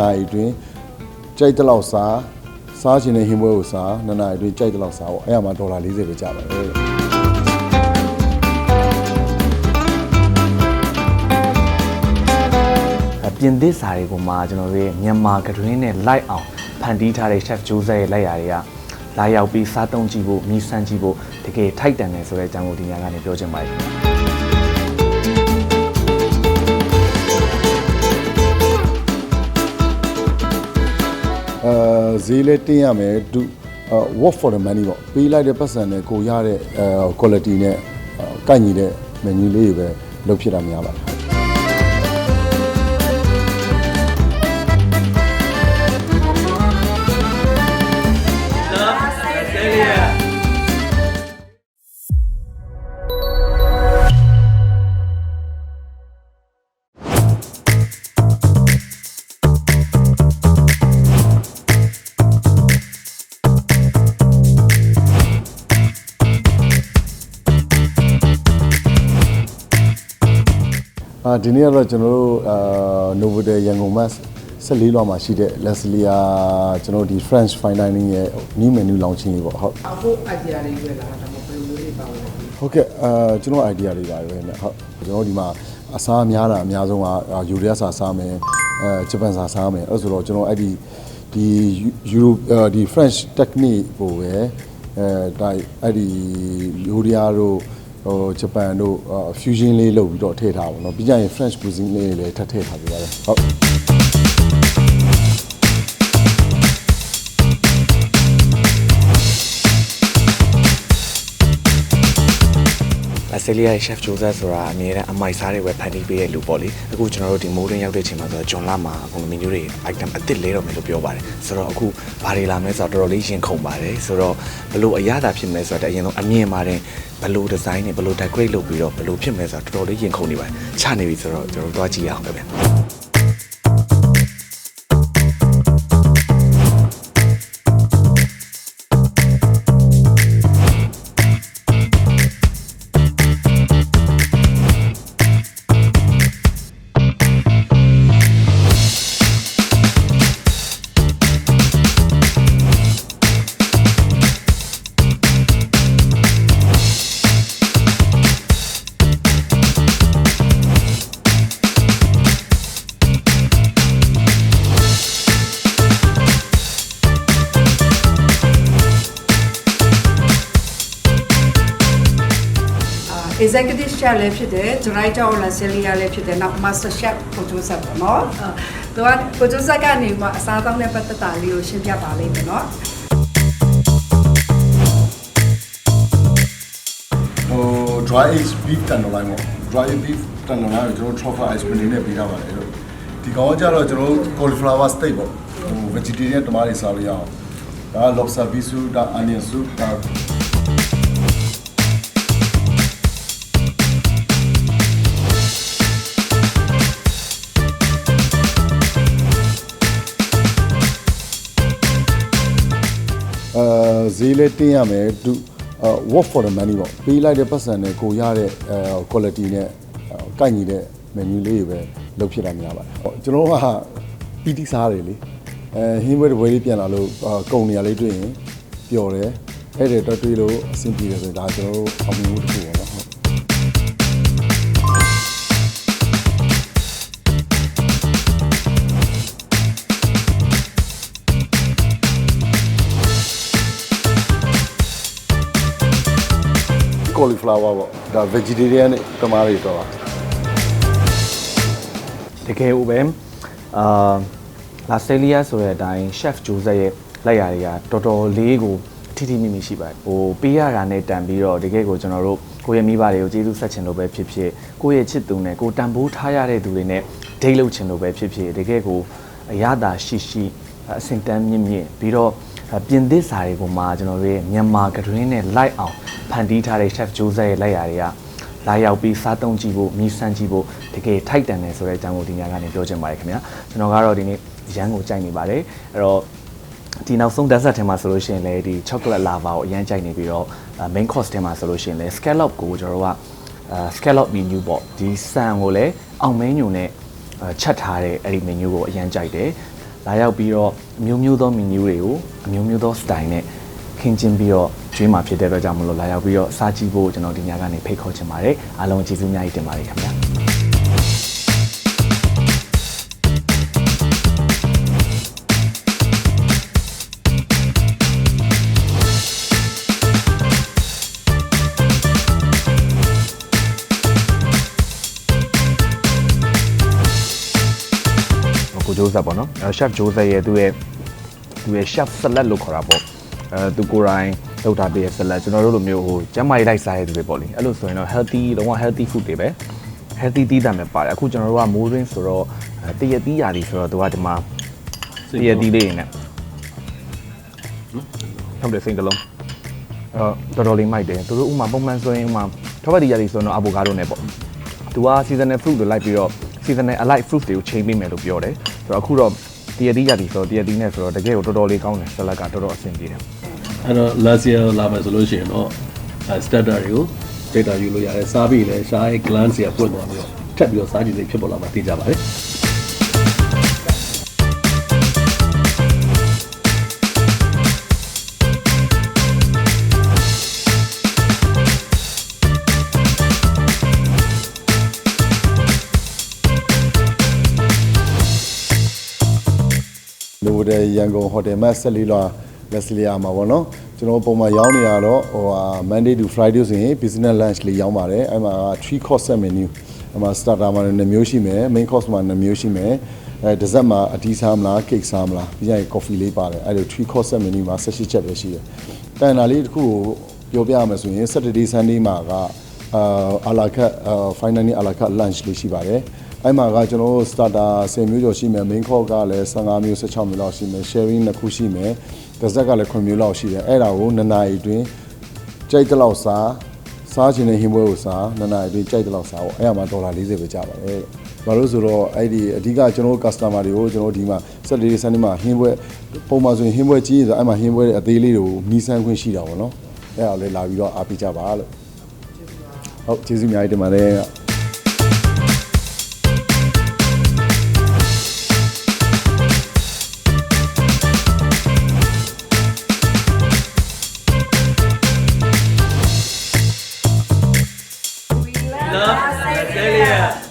နာရီအတွင်းကြိုက်တဲ့လောက်စားစားချင်တဲ့ဟင်းပွဲကိုစားနှစ်နာရီအတွင်းကြိုက်တဲ့လောက်စားပေါ့အဲ့ရမှာဒေါ်လာ40ပဲကျပါတယ်အပြင်သစ်စာတွေကိုမှကျွန်တော်တို့ရဲ့မြန်မာကတွင်းနဲ့လိုက်အောင်ဖန်တီးထားတဲ့ chef ဂျိုးဆက်ရဲ့လက်ရာတွေကလာရောက်ပြီးစားသုံးကြည့်ဖို့မြည်ဆန်းကြည့်ဖို့တကယ်ထိုက်တန်တယ်ဆိုတဲ့အကြောင်းကိုဒီညကနေပြောချင်ပါတယ် အဲဈေးလည်းတင်းရမယ်ဒု work for the money ပေါ့ပေးလိုက်တဲ့ပတ်စံနဲ့ကိုရတဲ့အဲ quality နဲ့အဲကိုက်ညီတဲ့ menu လေးတွေပဲလုပ်ဖြစ်တာများပါတယ် အာဒီနေ့ကတော့ကျွန်တော်တို့အာ Novotel ရန်ကုန်မှာ14လွှာမှာရှိတဲ့ Leslie အာကျွန်တော်တို့ဒီ French fine dining ရဲ့ new menu launching လေးပေါ့ဟုတ်အခု idea တွေရွေးလာတာဒါမှမဟုတ်ဘယ်လိုမျိုးတွေပါလဲဟုတ်ကဲ့အာကျွန်တော် idea တွေပါပဲခင်ဗျဟုတ်ကျွန်တော်ဒီမှာအစားများတာအများဆုံးကအာယူရီးယားစာစားမယ်အဲဂျပန်စာစားမယ်အဲ့ဆိုတော့ကျွန်တော်အဲ့ဒီဒီယူရိုဒီ French technique ကိုပဲအဲဒါအဲ့ဒီယူရီးယားတို့ ဟိုဂျပန်တို့အာ fusion လေးလုပ်ပြီးတော့ထည့်ထားပါတော့ပြီးကြရင် French cuisine လေးတွေလည်းထပ်ထည့်ထားပြပါတယ်ဟုတ် လက်ဆေးလီယာရဲ့ chef ဂျိုးဆက်ဆိုတာအမြဲတမ်းအမိုက်စားတွေပဲဖန်တီးပေးတဲ့လူပေါ့လေအခုကျွန်တော်တို့ဒီမိုးရင်းရောက်တဲ့ချိန်မှာဆိုတော့ဂျွန်လာမှာအကုန်လုံး menu တွေ item အစ်စ်လဲတော့မယ်လို့ပြောပါတယ်ဆိုတော့အခုဘာတွေလာမလဲဆိုတော့တော်တော်လေးရင်ခုန်ပါတယ်ဆိုတော့ဘလို့အရသာဖြစ်မလဲဆိုတော့အရင်ဆုံးအမြင်ပါတယ်ဘလို့ design နဲ့ဘလို့ decorate လုပ်ပြီးတော့ဘလို့ဖြစ်မလဲဆိုတော့တော်တော်လေးရင်ခုန်နေပါတယ်ချနေပြီဆိုတော့ကျွန်တော်တို့သွားကြည့်ရအောင်ပဲဗျာ executive chef လည်းဖြစ်တယ် director of Lancelia လည်းဖြစ်တယ်နောက် master chef ကိုကျိုးဆက်ပေါ့နော်သူကကိုကျိုးဆက်ကနေမှအစားအသောက်နဲ့ပတ်သက်တာလေးကိုရှင်းပြပါလိမ့်မယ်နော်ဟို dry aged beef tenderloin ပေါ့ dry aged beef tenderloin ကိုကျွန်တော် truffle ice cream နဲ့ပေးထားပါတယ်လို့ဒီကောင်ကကြတော့ကျွန်တော်တို့ cauliflower steak ပေါ့ဟို vegetarian တမားတွေစားလို့ရအောင်ဒါ lobster beef soup ဒါ onion soup ဒါ ဈေးလည်းတင်းရမယ်ဒု work for the money ပေါ့ပေးလိုက်တဲ့ပတ်စံနဲ့ကိုရတဲ့အဲ quality နဲ့ကိုက်ညီတဲ့ menu လေးတွေပဲလုပ်ဖြစ်တာများပါတယ်ဟောကျွန်တော်တို့ကပီတိစားတယ်လေအဲဟင်းပွဲတစ်ပွဲလေးပြန်လာလို့အာကုန်နေရလေးတွေ့ရင်ပျော်တယ်အဲ့ဒါတော့တွေ့လို့အဆင်ပြေတယ်ဆိုရင်ဒါကျွန်တော်တို့အောင်မြင်မှုတစ်ခုပေါ့နော် cauliflower ပေါ့ဒါ vegetarian နဲ့တမားတွေတော့ပါတကယ်ကိုပဲအာလာစတေးလီယာဆိုတဲ့အတိုင်း chef ဂျိုးဆက်ရဲ့လက်ရာတွေကတော်တော်လေးကိုထိထိမိမိရှိပါတယ်ဟိုပေးရတာနဲ့တန်ပြီးတော့တကယ်ကိုကျွန်တော်တို့ကိုယ့်ရဲ့မိဘတွေကိုကျေးဇူးဆက်ချင်လို့ပဲဖြစ်ဖြစ်ကိုယ့်ရဲ့ချစ်သူနဲ့ကိုယ်တန်ဖိုးထားရတဲ့သူတွေနဲ့ဒိတ်လုပ်ချင်လို့ပဲဖြစ်ဖြစ်တကယ်ကိုအရသာရှိရှိအစင်တန်းမြင့်မြင့်ပြီးတော့ ပြင်သစ်စာတွေကိုမှကျွန်တော်တို့ရဲ့မြန်မာကတွင်းနဲ့လိုက်အောင်ဖန်တီးထားတဲ့ chef ဂျိုးဆက်ရဲ့လက်ရာတွေကလာရောက်ပြီးစားသုံးကြည့်ဖို့မြည်ဆန်းကြည့်ဖို့တကယ်ထိုက်တန်တယ်ဆိုတဲ့အကြောင်းကိုဒီညကနေပြောချင်ပါတယ်ခင်ဗျာကျွန်တော်ကတော့ဒီနေ့ရန်ကိုကြိုက်နေပါတယ်အဲ့တော့ဒီနောက်ဆုံး dessert ထဲမှာဆိုလို့ရှိရင်လည်းဒီ chocolate lava ကိုအရင်ကြိုက်နေပြီးတော့ main course ထဲမှာဆိုလို့ရှိရင်လည်း scallop ကိုကျွန်တော်တို့က scallop menu ပေါ့ဒီဆန်ကိုလည်းအောင်မင်းညုံနဲ့ချက်ထားတဲ့အဲ့ဒီ menu ကိုအရင်ကြိုက်တယ် လာရောက်ပြီးတော့အမျိုးမျိုးသော menu တွေကိုအမျိုးမျိုးသော style နဲ့ခင်းကျင်းပြီးတော့ကျွေးမှာဖြစ်တဲ့အတွက်ကြောင့်မလို့လာရောက်ပြီးတော့စားကြည့်ဖို့ကျွန်တော်ဒီညကနေဖိတ်ခေါ်ချင်ပါတယ်အားလုံးကျေးဇူးအများကြီးတင်ပါတယ်ခင်ဗျာ ကိုဂျိုးဆက်ပေါ့နော်အဲ chef ဂျိုးဆက်ရဲ့သူ့ရဲ့သူ့ရဲ့ chef salad လို့ခေါ်တာပေါ့အဲသူကိုယ်တိုင်လုပ်တာပေးရဲ့ salad ကျွန်တော်တို့လိုမျိုးဟိုကျန်းမာရေးလိုက်စားရတဲ့သူတွေပေါ့လေအဲ့လိုဆိုရင်တော့ healthy လုံးဝ healthy food တွေပဲ healthy တီးတာမျိုးပါတယ်အခုကျွန်တော်တို့က mood ring ဆိုတော့အဲတရက်တီးရာဒီဆိုတော့သူကဒီမှာတရက်တီးလေးနေနဲ့ဟုတ်တယ်စိတ်ကလုံးအဲတော်တော်လေးမိုက်တယ်သူတို့ဥမာပုံမှန်ဆိုရင်ဥမာထောပတ်တီးရာဒီဆိုရင်တော့ avocado နဲ့ပေါ့သူက seasonal fruit တွေလိုက်ပြီးတော့ seasonal alike fruit တွေကိုချိန်ပေးမယ်လို့ပြောတယ်ဆိုတော့အခုတော့တရတီးရပြီဆိုတော့တရတီးနဲ့ဆိုတော့တကယ်ကိုတော်တော်လေးကောင်းတယ်ဆလတ်ကတော်တော်အဆင်ပြေတယ်အဲ့တော့ last year လာမယ်ဆိုလို့ရှိရင်တော့အဲ starter တွေကို data ယူလို့ရတယ်စားပြီးလဲရှားရဲ့ glance တွေကပွင့်သွားပြီးတော့ထပ်ပြီးတော့စားကြည့်စိတ်ဖြစ်ပေါ်လာမှာသိကြပါတယ် တဲ့ရန်ကုန်ဟိုတယ်မတ်ဆက်လီလာလက်စလီယာမှာပေါ့နော်ကျွန်တော်ပုံမှန်ရောင်းနေရတော့ဟိုဟာ Monday to Friday ဆိုရင် business lunch လေးရောင်းပါတယ်အဲ့မှာ3 course set menu အဲ့မှာ starter မှာ2မျိုးရှိမယ် main course မှာ2မျိုးရှိမယ်အဲ dessert မှာအတီးစားမလား cake စားမလားပြီးရင် coffee လေးပါတယ်အဲ့လို3 course set menu မှာ18ချက်ပဲရှိတယ်တန်တာလေးတစ်ခုကိုပြောပြရမယ်ဆိုရင် Saturday Sunday မှာကအာအလာကတ်အာ finally အလာကတ် lunch လေးရှိပါတယ် အဲ့မှာကကျွန်တော်တို့ starter 10မျိုးကျော်ရှိမယ် main course ကလည်း15မျိုး16မျိုးလောက်ရှိမယ် sharing နှစ်ခုရှိမယ် dessert ကလည်း9မျိုးလောက်ရှိတယ်အဲ့ဒါကိုနှစ်နာရီအတွင်းကြိုက်တဲ့လောက်စားစားချင်တဲ့ဟင်းပွဲကိုစားနှစ်နာရီအတွင်းကြိုက်တဲ့လောက်စားပေါ့အဲ့ဒါမှာဒေါ်လာ40ပဲကျပါတယ်ဘာလို့ဆိုတော့အဲ့ဒီအဓိကကျွန်တော်တို့ customer တွေကိုကျွန်တော်တို့ဒီမှာဆက်လေးစနေမှာဟင်းပွဲပုံမှန်ဆိုရင်ဟင်းပွဲကြီးဆိုအဲ့မှာဟင်းပွဲအသေးလေးတွေကိုနီးစမ်းခွင့်ရှိတာပေါ့နော်အဲ့ဒါလည်းလာပြီးတော့အားပေးကြပါလို့ဟုတ်ကျေးဇူးအများကြီးတင်ပါတယ် 在这里。